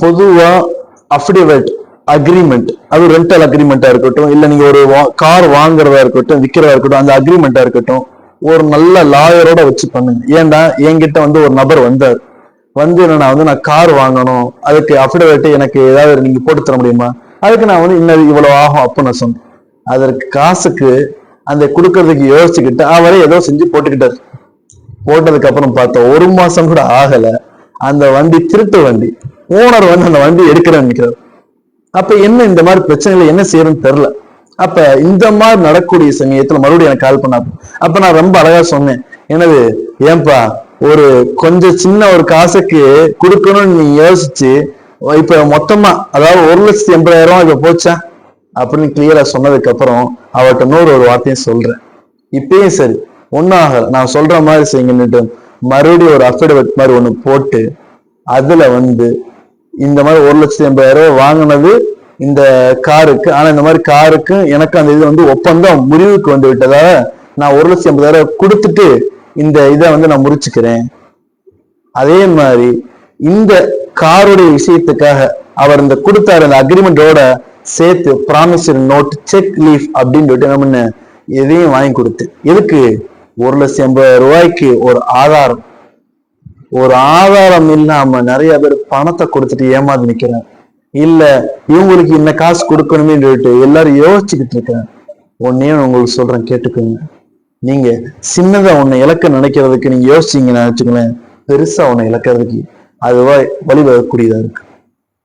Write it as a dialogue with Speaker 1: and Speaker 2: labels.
Speaker 1: பொதுவா affidavit agreement அது rental அக்ரிமெண்டா இருக்கட்டும் இல்ல நீங்க ஒரு கார் வாங்குறதா இருக்கட்டும் விக்கிறதா இருக்கட்டும் அந்த அக்ரிமெண்டா இருக்கட்டும் ஒரு நல்ல லாயரோட வச்சு பண்ணுங்க. ஏன்டா? என்கிட்ட வந்து ஒரு நபர் வந்தார். வந்து என்னன்னா வந்து நான் கார் வாங்கணும். அதுக்கு அஃபிடேவிட் எனக்கு ஏதாவது நீங்க போட்டு தர முடியுமா? அதுக்கு நான் வந்து இன்னும் இவ்வளவு ஆகும் அப்ப நான் சொன்னேன். அதற்கு காசுக்கு அந்த கொடுக்கறதுக்கு யோசிச்சுக்கிட்டு அவரே ஏதோ செஞ்சு போட்டுக்கிட்டார். போட்டதுக்கு அப்புறம் பார்த்தோம் ஒரு மாசம் கூட ஆகல. அந்த வண்டி திருட்டு வண்டி. ஓனர் வந்து அந்த வண்டி எடுக்கிறேன்னு நினைக்கிறார். அப்ப என்ன இந்த மாதிரி பிரச்சனைகளை என்ன செய்யறதுன்னு தெரியல. அப்ப இந்த மாதிரி நடக்கக்கூடிய சமயத்துல மறுபடியும் எனக்கு கால் பண்ணாங்க அப்ப நான் ரொம்ப அழகா சொன்னேன். எனது ஏன்பா ஒரு கொஞ்சம் சின்ன ஒரு காசுக்கு கொடுக்கணும்னு நீ யோசிச்சு இப்ப மொத்தமா அதாவது ஒரு லட்சத்தி எண்பதாயிரம் ரூபாய் இப்ப போச்சா? அப்படின்னு கிளியரா சொன்னதுக்கு அப்புறம் அவர்கிட்ட இன்னொரு ஒரு வார்த்தையும் சொல்றேன். இப்பயும் சரி ஒன்னும் நான் சொல்ற மாதிரி செய்யுங்கன்னுட்டு மறுபடியும் ஒரு அஃபிடவிட் மாதிரி ஒண்ணு போட்டு அதுல வந்து இந்த மாதிரி ஒரு லட்சத்தி எண்பதாயிரம் ரூபாய் வாங்கினது இந்த காருக்கு. ஆனா இந்த மாதிரி காருக்கு எனக்கு அந்த இது வந்து ஒப்பந்தம் முடிவுக்கு வந்து விட்டதால நான் ஒரு லட்சத்தி எண்பதாயிரம் கொடுத்துட்டு இந்த இதை வந்து நான் முடிச்சுக்கிறேன் அதே மாதிரி இந்த காருடைய விஷயத்துக்காக அவர் இந்த கொடுத்தாரு அந்த அக்ரிமெண்டோட சேர்த்து ப்ராமிசரி நோட் செக் லீஃப் அப்படின்னு சொல்லிட்டு நம்ம எதையும் வாங்கி கொடுத்து. எதுக்கு? ஒரு லட்சம் எண்பது ரூபாய்க்கு ஒரு ஆதாரம். ஒரு ஆதாரம் இல்லாம நிறைய பேர் பணத்தை கொடுத்துட்டு ஏமாந்து நிக்கிறேன் இல்ல இவங்களுக்கு இந்த காசு கொடுக்கணுமே சொல்லிட்டு எல்லாரும் யோசிச்சுக்கிட்டு இருக்கேன் ஒன்னே உங்களுக்கு சொல்றேன் கேட்டுக்கோங்க. நீங்க சின்னதா உன்னை இழக்க நினைக்கிறதுக்கு நீங்க யோசிச்சீங்கன்னு வச்சுக்கோங்களேன். பெருசா உன்னை இழக்கிறதுக்கு அதுவா வழிவகக்கூடியதா இருக்கு.